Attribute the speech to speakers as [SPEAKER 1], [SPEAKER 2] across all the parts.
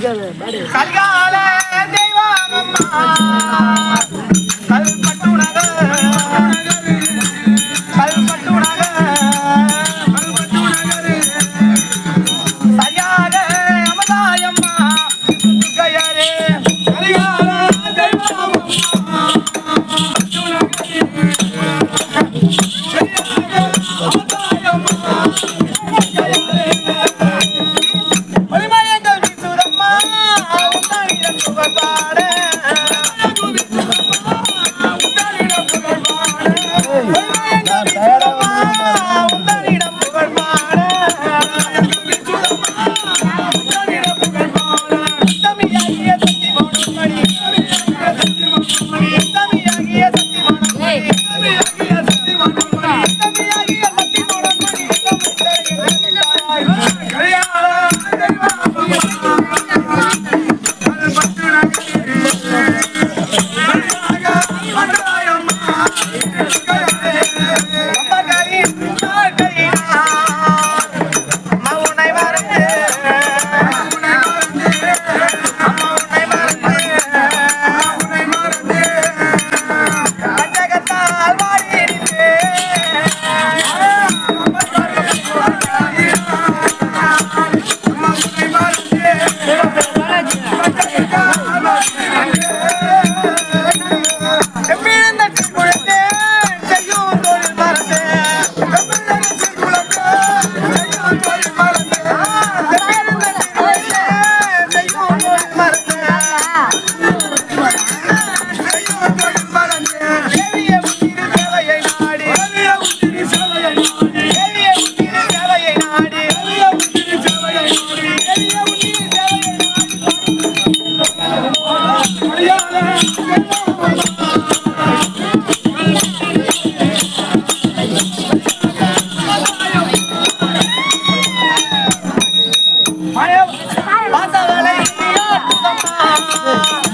[SPEAKER 1] கல்கால தெய்வமம்மா கல்பட்டுணக கல்பட்டுணக சரியாக பாட உன்னாரிடம் புகழ் பாட தமிழாகிய சக்தி மணி தமிழாகிய சக்தி மணி தமிழாகிய சக்தி மணி தமிழாகிய சக்தி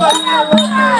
[SPEAKER 1] 我操我。操